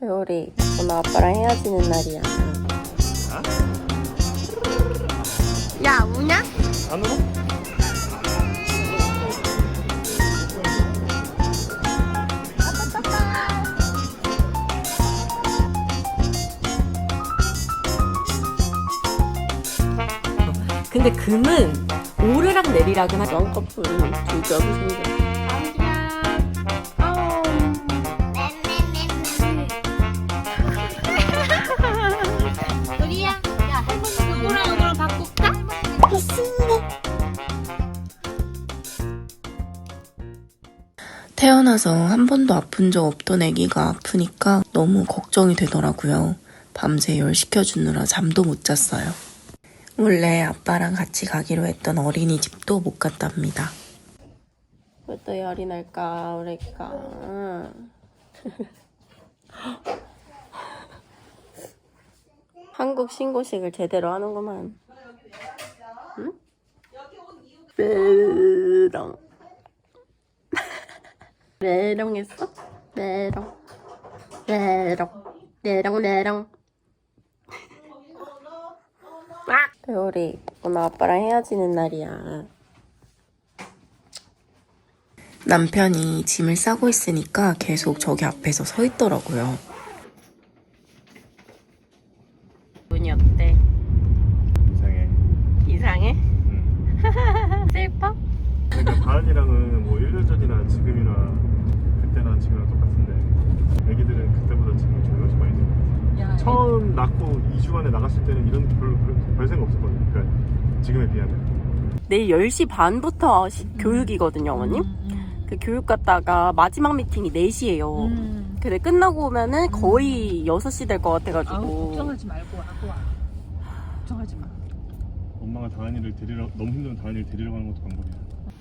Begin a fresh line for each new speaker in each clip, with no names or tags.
배우리 오늘 아빠랑 헤어지는 날이야. 야 우냐?
안으로?
근데 금은 오르락 내리락은 하죠.
쌍꺼풀 두점 생겨.
태어나서 한 번도 아픈 적 없던 아기가 아프니까 너무 걱정이 되더라고요. 밤새 열 시켜주느라 잠도 못 잤어요. 원래 아빠랑 같이 가기로 했던 어린이집도 못 갔답니다.
왜 또 열이 날까 우리 애기가. 응. 한국 신고식을 제대로 하는구만. 응? 메롱. 메롱 했어? 메롱. 메롱. 메롱 메롱. 배우리 오늘 아빠랑 헤어지는 날이야.
남편이 짐을 싸고 있으니까 계속 저기 앞에서 서 있더라고요.
기분이 어때?
이상해.
이상해?
응.
슬퍼?
그러니까 다은이랑은 뭐 1년 전이나 지금이나 그때나 지금이랑 똑같은데 애기들은 그때보다 지금 좀 훨씬 많이 는 처음 낳고 2주 만에 나갔을 때는 이런 별로 별, 별 생각 없었거든요. 그러니까 지금에 비하면.
내일 10시 반부터 시- 교육이거든요, 어머님. 그 교육 갔다가 마지막 미팅이 4시예요.
음.
근데 끝나고 오면은 거의 6시 될 것 같아가지고.
아우 걱정하지 말고 하고 와. 걱정하지 마.
엄마가 다은이를 데리러 너무 힘든 다은이를 데리러 가는 것도 방법이야.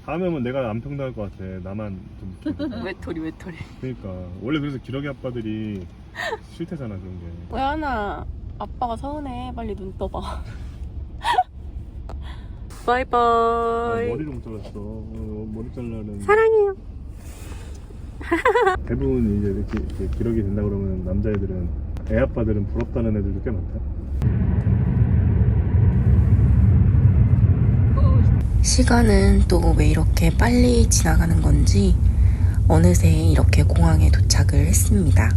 다음에 오면 내가 안 평등할 것 같아. 나만 좀.
외톨이, 외톨이.
그러니까 원래 그래서 기러기 아빠들이 싫대잖아 그런 게.
오연아, 아빠가 서운해. 빨리 눈 떠봐.
아,
바이바이.
머리를 못 잘랐어. 어, 머리 잘라는.
사랑해요.
대부분 이제 이렇게, 이렇게 기러기 된다 그러면 남자애들은 애 아빠들은 부럽다는 애들도 꽤 많다.
시간은 또 왜 이렇게 빨리 지나가는 건지 어느새 이렇게 공항에 도착을 했습니다.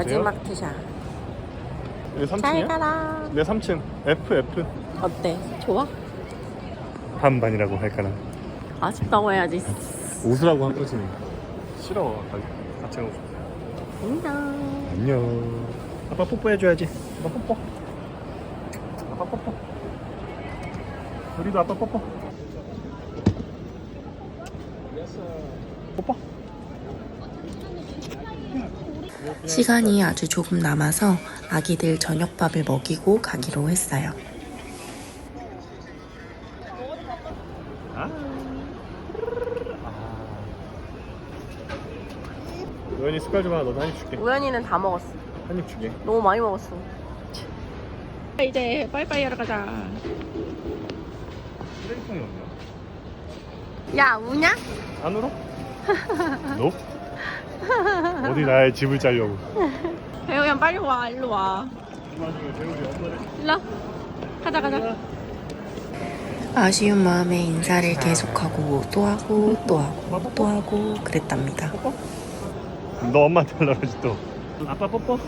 마지막 투샷.
여기
잘
3층이야?
가라.
내 3층. F F.
어때? 좋아?
반반이라고 할까나.
아쉽다고 해야지.
웃으라고 한 거지. 싫어. 같이- 같이 싶어.
안녕.
안녕. 아빠 뽀뽀해줘야지. 아빠 뽀뽀. 아빠 뽀뽀. 우리도 아빠 뽀뽀. 뽀뽀.
시간이 아주 조금 남아서 아기들 저녁밥을 먹이고 가기로 했어요.
아. 우연히 숟갈 좀 하나 너도 한입 줄게.
우연이는 다 먹었어.
한입 줄게.
너무 많이 먹었어. 이제 빠이빠이 하러 가자.
쓰레기통이 없냐?
야, 우냐?
안으로? 너? 어디 나의 집을 짜려고?
배우야 빨리 와, 일로 와. 일로. 가자, 가자.
아쉬운 마음에 인사를 계속하고 또 하고 또 하고 또 하고 그랬답니다.
너 엄마한테 연락하지 또 아빠 뽀뽀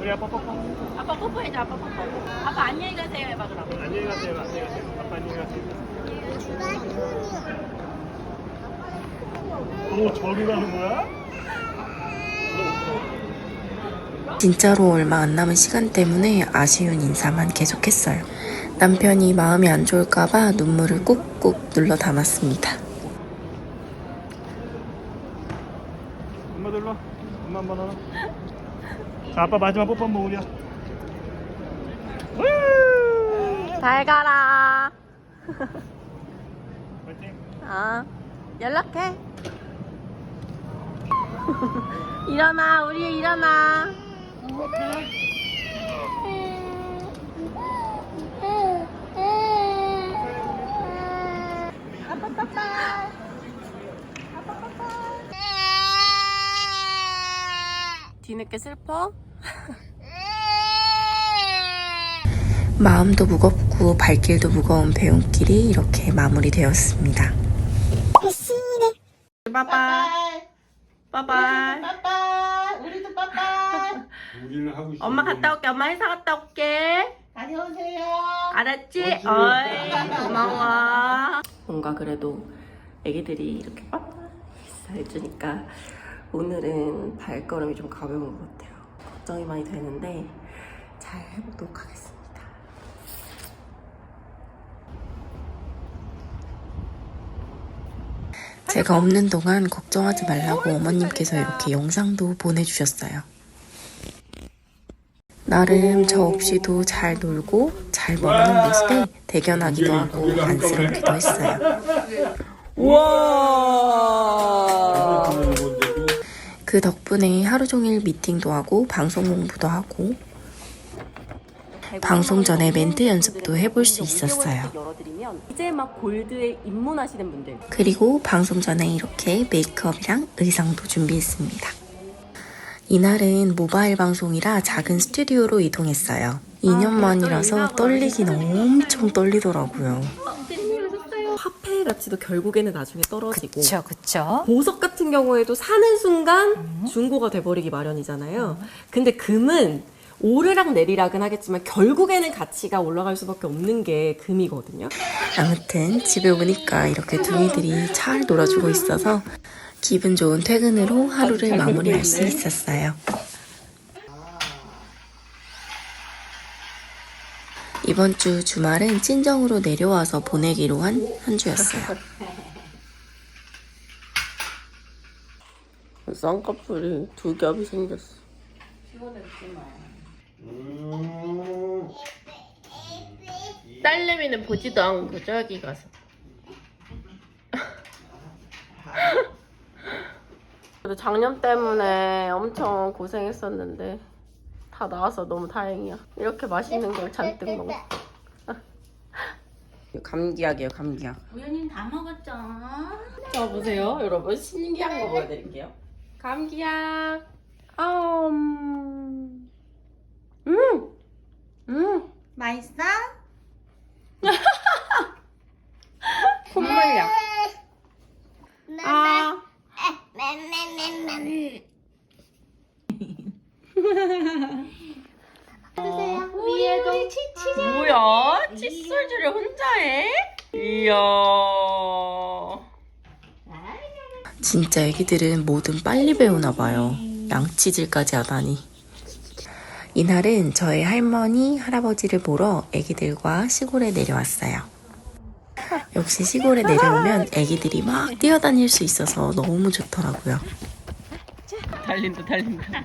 우리 아빠 뽀뽀
아빠 뽀뽀해줘, 아빠 뽀뽀. 아빠 안녕히 가세요 해봐, 그럼.
안녕히 가세요 안녕히 가세요 아빠 안녕히 가세요 너 저기 가는 거야?
진짜로 얼마 안 남은 시간 때문에 아쉬운 인사만 계속했어요. 남편이 마음이 안 좋을까봐 눈물을 꾹꾹 눌러 담았습니다.
일로 와 엄마 한번 하나 자 아빠 마지막 뽀뽀 한번 우리야
잘 가라.
파이팅
아, 연락해. 일어나, 우리 일어나.
아빠
뒤늦게 슬퍼?
마음도 무겁고 발길도 무거운 배움길이 이렇게 마무리되었습니다.
빠빠이. 빠빠이.
빠빠 우리도 빠빠
우리는 하고 있어.
엄마 갔다 올게. 엄마 회사 갔다 올게.
다녀오세요
알았지? 어이, 고마워. 뭔가 그래도 애기들이 이렇게 빠빠 해주니까 오늘은 발걸음이 좀 가벼운 것 같아요. 걱정이 많이 되는데 잘 해보도록 하겠습니다.
제가 없는 동안 걱정하지 말라고 어머님께서 이렇게 영상도 보내주셨어요. 나름 저 없이도 잘 놀고 잘 먹는 모습에 대견하기도 하고 안쓰럽기도 했어요.
우와.
그 덕분에 하루 종일 미팅도 하고 방송 공부도 하고 방송 전에 멘트 연습도 해볼 수 있었어요.
이제 막 골드에 입문하시는 분들
그리고 방송 전에 이렇게 메이크업이랑 의상도 준비했습니다. 이날은 모바일 방송이라 작은 스튜디오로 이동했어요. 2년 만이라서 떨리긴 엄청 떨리더라고요.
화폐 가치도 결국에는 나중에 떨어지고
그쵸 그쵸
보석 같은 경우에도 사는 순간 중고가 돼버리기 마련이잖아요. 근데 금은 오르락 내리락은 하겠지만 결국에는 가치가 올라갈 수밖에 없는 게 금이거든요.
아무튼 집에 오니까 이렇게 둥이들이 잘 놀아주고 있어서 기분 좋은 퇴근으로 하루를 마무리할 수 있었어요. 이번 주 주말은 친정으로 내려와서 보내기로 한 한 주였어요.
쌍꺼풀이 두 겹이 생겼어. 딸내미는 보지도 않고 저기 가서. 그래도 작년 때문에 엄청 고생했었는데 다 나와서 너무 다행이야. 이렇게 맛있는 걸 잔뜩 먹어. 감기약이에요, 감기약.
우연히 다 먹었죠.
자 보세요 여러분 신기한 거 보여드릴게요 감기약 음. 음. 음.
맛있어?
콧물 약 아.
위에도.
뭐야? 칫솔질을 혼자 해? 이야.
진짜 애기들은 뭐든 빨리 배우나 봐요. 양치질까지 하다니. 이날은 저희 할머니, 할아버지를 보러 애기들과 시골에 내려왔어요. 역시 시골에 내려오면 애기들이 막 뛰어다닐 수 있어서 너무 좋더라고요.
달린다 달린다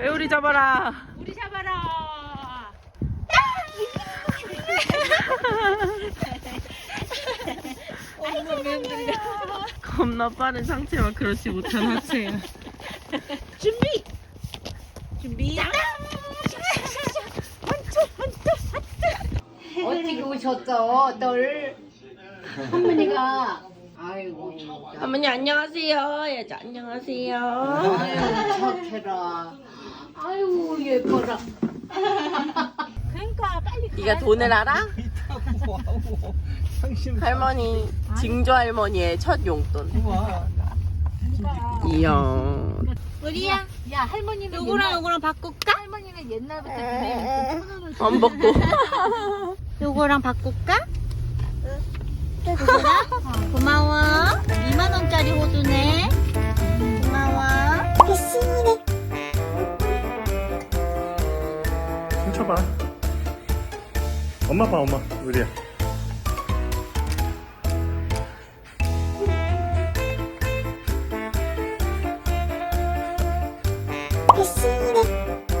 회오리 잡아라
우리 잡아라.
겁나 빠른 상체와 그렇지 못한 하체야
준비. 준비. 어떻게 오셨어, 널? 할머니가. 아이고.
어머니 안녕하세요 여자 안녕하세요
아유, 착해라. 아유, 예뻐라. 그러니까 빨리
네가 돈을 알아? 할머니 증조 할머니의 첫 용돈 이야
우리야. 야, 할머니는 요거랑 요거랑 바꿀까? 할머니는 옛날부터 그래.
안 먹고
요거랑 바꿀까? 요거랑? 어, 고마워. 2만 원짜리 호두네. 고마워.
훔쳐봐. 엄마 봐, 엄마. 우리야.